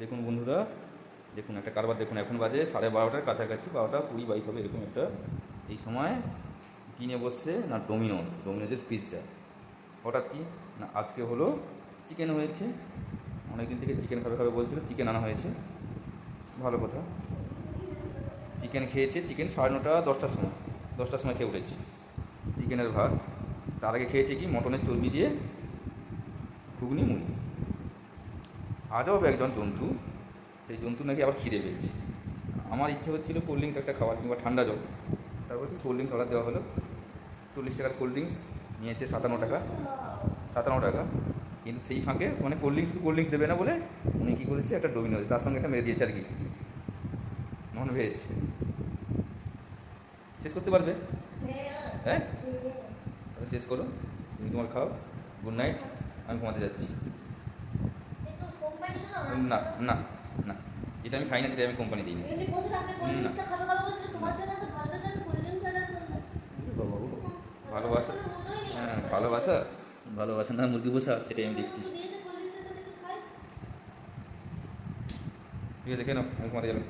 দেখুন বন্ধুরা, দেখুন একটা কারবার, দেখুন এখন বাজে সাড়ে বারোটার কাছাকাছি, বারোটা কুড়ি বাইশ হবে এরকম একটা। এই সময় কিনে বসছে? না ডোমিনোস ডোমিনোসের পিৎজা হঠাৎ কি? না, আজকে হলো চিকেন হয়েছে। অনেকদিন থেকে চিকেন খাবে খাবে বলছিল চিকেন আনা হয়েছে। ভালো কথা। চিকেন খেয়েছে চিকেন সাড়ে নটা, দশটার সময়। দশটার সময় খেয়ে উঠেছি। চিকেনের ভাত। তার আগে খেয়েছে কি? মটনের চর্বি দিয়ে ঘুগনি মুড়ি। আজব একজন জন্তু। সেই জন্তু নাকি আবার খিদে পেয়েছে। আমার ইচ্ছে হচ্ছিল কোল্ড ড্রিঙ্কস একটা খাওয়ার, কিংবা ঠান্ডা জল। তারপর কি কোল্ড ড্রিঙ্কস অর্ডার দেওয়া হলো? চল্লিশ টাকার কোল্ড ড্রিঙ্কস নিয়েছে সাতান্ন টাকা। সাতান্ন টাকা। কিন্তু সেই ফাঁকে মানে কোল্ড ড্রিঙ্কস কোল্ড ড্রিঙ্কস দেবে না বলে উনি কী করেছে? একটা ডোমিনোজ তার সঙ্গে একটা মেরে দিয়েছে আর কি। নন ভেজ শেষ করতে পারবে? হ্যাঁ? তাহলে শেষ করো। তুমি তোমার খাও। গুড নাইট আমি ঘুমাতে যাচ্ছি। না না না যেটা আমি খাই না সেটা আমি কোম্পানি দিই না ভালোবাসা হ্যাঁ ভালোবাসা ভালোবাসা না মুরগি বসা সেটাই আমি দেখছি ঠিক আছে কেন আমি ঘুমাতে যাবেন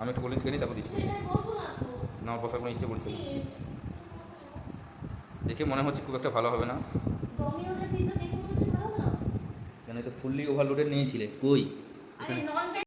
আমি একটু কোল্ড ড্রিঙ্কস খেয়ে তারপর দিচ্ছি না আমার বসার কোনো ইচ্ছে করছে দেখে মনে হচ্ছে খুব একটা ভালো হবে না কেন এটা ফুললি ওভারলোডেড নিয়েছিলে? কই? আরে নন